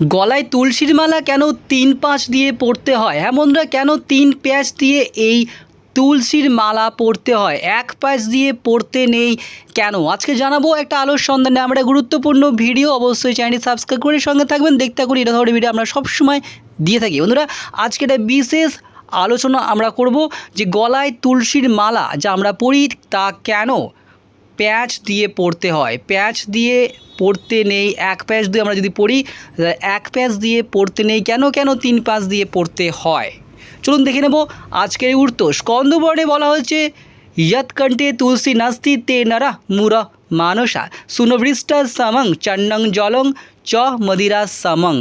গলায় তুলসীর মালা কেন তিন পাঁচ দিয়ে পড়তে হয়? হ্যাঁ বন্ধুরা কেন তিন প্যাঁচ দিয়ে এই তুলসীর মালা পড়তে হয়? এক প্যাঁচ দিয়ে পড়তে নেই কেন? আজকে জানাব একটা আলোর সন্ধানে। আমরা গুরুত্বপূর্ণ ভিডিও অবশ্যই চ্যানেলটি সাবস্ক্রাইব করে সঙ্গে থাকবেন। দেখতে করি এটা ধরনের ভিডিও আমরা সবসময় দিয়ে থাকি। বন্ধুরা, আজকে একটা বিশেষ আলোচনা আমরা করব যে গলায় তুলসীর মালা যা আমরা পড়ি তা কেন প্যাঁচ দিয়ে পড়তে হয়? প্যাঁচ দিয়ে পড়তে নেই, এক প্যাচ দিয়ে আমরা যদি পড়ি এক প্যাচ দিয়ে পড়তে নেই কেন কেন তিন পাঁচ দিয়ে পড়তে হয়? চলুন দেখে নেব আজকের উর্ত স্কন্দবর্ণে বলা হয়েছে ইয়ৎকণ্ঠে তুলসী নাস্তি তে নরা মুরা মানসা। সুনবৃষ্টা সামং চন্নং জলং চ মদিরা সমং।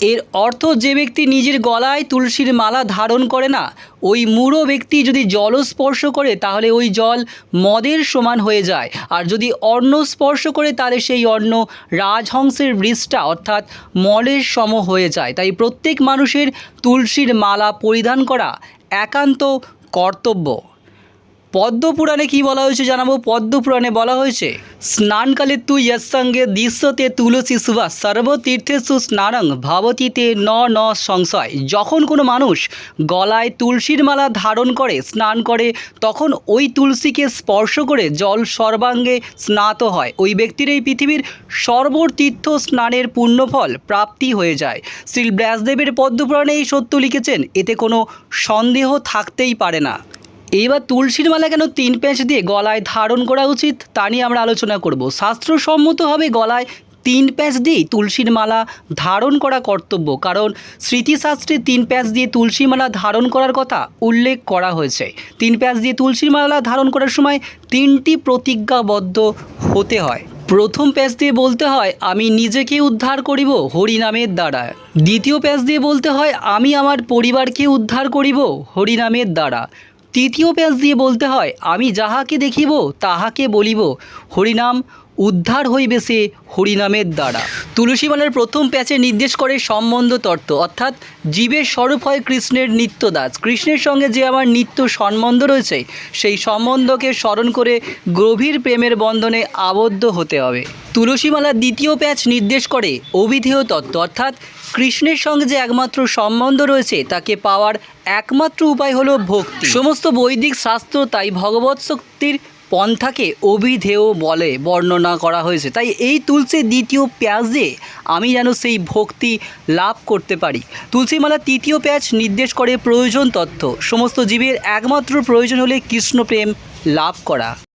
এর অর্থ যে ব্যক্তি নিজের গলায় তুলসীর মালা ধারণ করে না, ওই মূঢ় ব্যক্তি যদি জল স্পর্শ করে, তাহলে ওই জল মদের সমান হয়ে যায়। আর যদি অন্ন স্পর্শ করে, তাহলে সেই অন্ন রাজহংসের বৃষ্টা অর্থাৎ মলের সম হয়ে যায়। তাই প্রত্যেক মানুষের তুলসীর মালা পরিধান করা একান্ত কর্তব্য। পদ্মপুরাণে কি বলা হয়েছে জানাব? পদ্মপুরাণে বলা হয়েছে, স্নানকালে তু সঙ্গে দৃশ্যতে তুলসী সুভা সর্বতীর্থেষু স্নানং ভাবতীতে ন ন সংশয়। যখন কোনো মানুষ গলায় তুলসীর মালা ধারণ করে, স্নান করে, তখন ওই তুলসীকে স্পর্শ করে জল সর্বাঙ্গে স্নাত হয়। ওই ব্যক্তির এই পৃথিবীর সর্বতীর্থ স্নানের পুণ্যফল প্রাপ্তি হয়ে যায়। শ্রী ব্যাসদেবের পদ্মপুরাণে এই সত্য লিখেছেন, এতে কোনো সন্দেহ থাকতেই পারে না। এইবার তুলসীর মালা কেন তিন প্যাঁচ দিয়ে গলায় ধারণ করা উচিত? তা নিয়ে আমরা আলোচনা করব। শাস্ত্রসম্মতভাবে গলায় তিন প্যাঁচ দিয়েই তুলসীর মালা ধারণ করা কর্তব্য। কারণ স্মৃতিশাস্ত্রে তিন প্যাঁচ দিয়ে তুলসী মালা ধারণ করার কথা উল্লেখ করা হয়েছে। তিন প্যাঁচ দিয়ে তুলসীর মালা ধারণ করার সময় তিনটি প্রতিজ্ঞাবদ্ধ হতে হয়। প্রথম প্যাঁচ দিয়ে বলতে হয়, আমি নিজেকে উদ্ধার করিব হরিনামের দ্বারা। দ্বিতীয় প্যাঁচ দিয়ে বলতে হয়, আমি আমার পরিবারকে উদ্ধার করিব হরিনামের দ্বারা। তৃতীয় প্যাঁচ দিয়ে বলতে হয়, আমি যাহাকে দেখিব, তাহাকে বলিব। হরিনাম উদ্ধার হইবে সে হরিনামের দ্বারা। তুলসীমালার প্রথম প্যাচে নির্দেশ করে সম্বন্ধ তত্ত্ব। অর্থাৎ জীবের স্বরূপ হয় কৃষ্ণের নিত্যদাস। কৃষ্ণের সঙ্গে যে আমার নিত্য সম্বন্ধ রয়েছে, সেই সম্বন্ধকে স্মরণ করে গভীর প্রেমের বন্ধনে আবদ্ধ হতে হবে। তুলসীমালার দ্বিতীয় প্যাচ নির্দেশ করে অবিধেয় তত্ত্ব। অর্থাৎ কৃষ্ণের সঙ্গে যে একমাত্র সম্বন্ধ রয়েছে, তাকে পাওয়ার একমাত্র উপায় হলো ভক্তি। সমস্ত বৈদিক শাস্ত্র তাই ভগবৎ শক্তির পন্থাকে অভিধেয় বলে বর্ণনা করা হয়েছে। তাই এই তুলসী দ্বিতীয় প্যাজে আমি যেন সেই ভক্তি লাভ করতে পারি। তুলসীমালা তৃতীয় প্যাঁচ নির্দেশ করে প্রয়োজন তথ্য সমস্ত জীবের একমাত্র প্রয়োজন হলে কৃষ্ণপ্রেম লাভ করা।